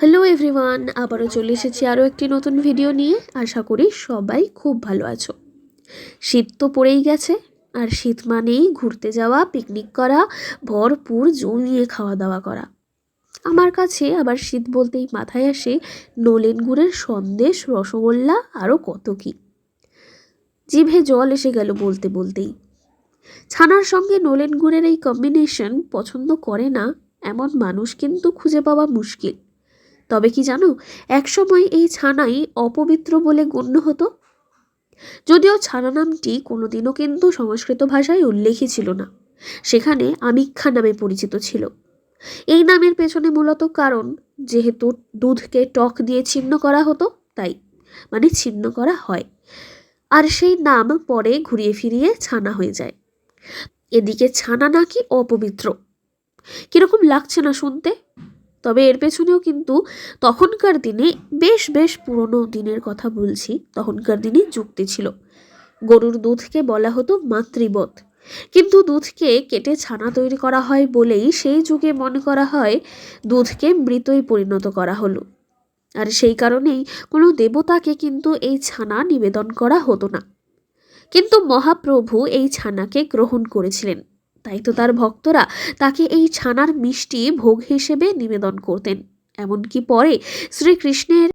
Hello everyone আবারও চলে এসেছি আরও একটি নতুন ভিডিও নিয়ে। আশা করি সবাই খুব ভালো আছো। শীত তো পড়েই গেছে, আর শীত মানেই ঘুরতে যাওয়া পিকনিক করা, ভরপুর জমিয়ে খাওয়া দাওয়া করা। আমার কাছে আবার শীত বলতেই মাথায় আসে নলেন গুড়ের সন্দেশ, রসগোল্লা, আরও কত কী। জিভে জল এসে গেল বলতে বলতেই। ছানার সঙ্গে নলেন গুড়ের এই কম্বিনেশন পছন্দ করে না, এমন মানুষ কিন্তু খুঁজে পাওয়া মুশকিল। তবে কি জানো, একসময় এই ছানাই অপবিত্র বলে গণ্য হতো? যদিও ছানা নামটি কোনোদিনও কিন্তু সংস্কৃত ভাষায় উল্লেখই ছিল না। সেখানে আমিক্ষা নামে পরিচিত ছিল। এই নামের পেছনে মূলত কারণ, যেহেতু দুধকে টক দিয়ে ছিন্ন করা হতো, তাই মানে ছিন্ন করা হয়। আর সেই নাম পরে ঘুরিয়ে ফিরিয়ে ছানা হয়ে যায়। এদিকে ছানা নাকি অপবিত্র? কীরকম লাগছে না শুনতে? তবে এর পেছনেও কিন্তু তখনকার দিনে বেশ বেশ পুরনো দিনের কথা বলছি। তখনকার দিনে যুক্তি ছিল। গরুর দুধকে বলা হতো মাতৃবধ। কিন্তু দুধকে কেটে ছানা তৈরি করা হয় বলেই সেই যুগে মনে করা হয় দুধকে মৃতই পরিণত করা হলো। আর সেই কারণেই কোনো দেবতাকে কিন্তু এই ছানা নিবেদন করা হতো না। কিন্তু মহাপ্রভু এই ছানাকে গ্রহণ করেছিলেন। তাই তো তার ভক্তরা তাকে এই ছানার মিষ্টি ভোগ হিসেবে নিবেদন করতেন। এমনকি পরে শ্রীকৃষ্ণের